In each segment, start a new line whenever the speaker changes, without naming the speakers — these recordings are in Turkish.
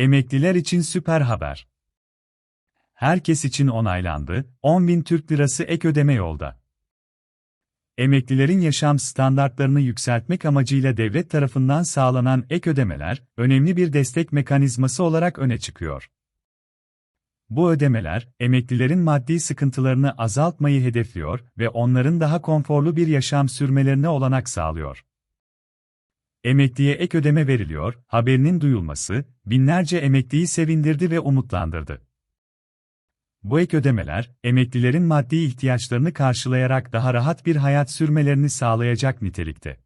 Emekliler için süper haber. Herkes için onaylandı, 10.000 Türk Lirası ek ödeme yolda. Emeklilerin yaşam standartlarını yükseltmek amacıyla devlet tarafından sağlanan ek ödemeler, önemli bir destek mekanizması olarak öne çıkıyor. Bu ödemeler, emeklilerin maddi sıkıntılarını azaltmayı hedefliyor ve onların daha konforlu bir yaşam sürmelerine olanak sağlıyor. Emekliye ek ödeme veriliyor, haberinin duyulması, binlerce emekliyi sevindirdi ve umutlandırdı. Bu ek ödemeler, emeklilerin maddi ihtiyaçlarını karşılayarak daha rahat bir hayat sürmelerini sağlayacak nitelikte.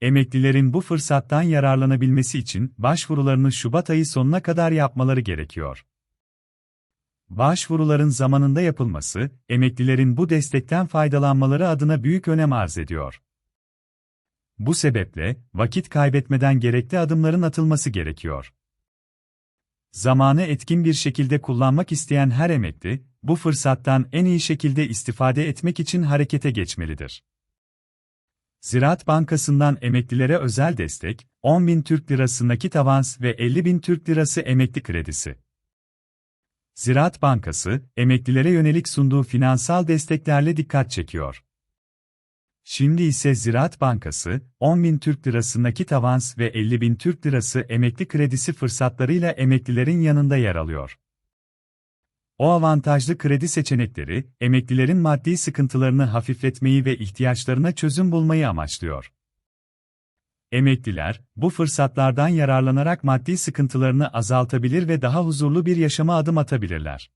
Emeklilerin bu fırsattan yararlanabilmesi için başvurularını Şubat ayı sonuna kadar yapmaları gerekiyor. Başvuruların zamanında yapılması, emeklilerin bu destekten faydalanmaları adına büyük önem arz ediyor. Bu sebeple, vakit kaybetmeden gerekli adımların atılması gerekiyor. Zamanı etkin bir şekilde kullanmak isteyen her emekli, bu fırsattan en iyi şekilde istifade etmek için harekete geçmelidir. Ziraat Bankası'ndan emeklilere özel destek, 10.000 Türk Lirası nakit avans ve 50.000 Türk Lirası emekli kredisi. Ziraat Bankası, emeklilere yönelik sunduğu finansal desteklerle dikkat çekiyor. Şimdi ise Ziraat Bankası, 10.000 Türk Lirası nakit avans ve 50.000 Türk Lirası emekli kredisi fırsatlarıyla emeklilerin yanında yer alıyor. O avantajlı kredi seçenekleri, emeklilerin maddi sıkıntılarını hafifletmeyi ve ihtiyaçlarına çözüm bulmayı amaçlıyor. Emekliler, bu fırsatlardan yararlanarak maddi sıkıntılarını azaltabilir ve daha huzurlu bir yaşama adım atabilirler.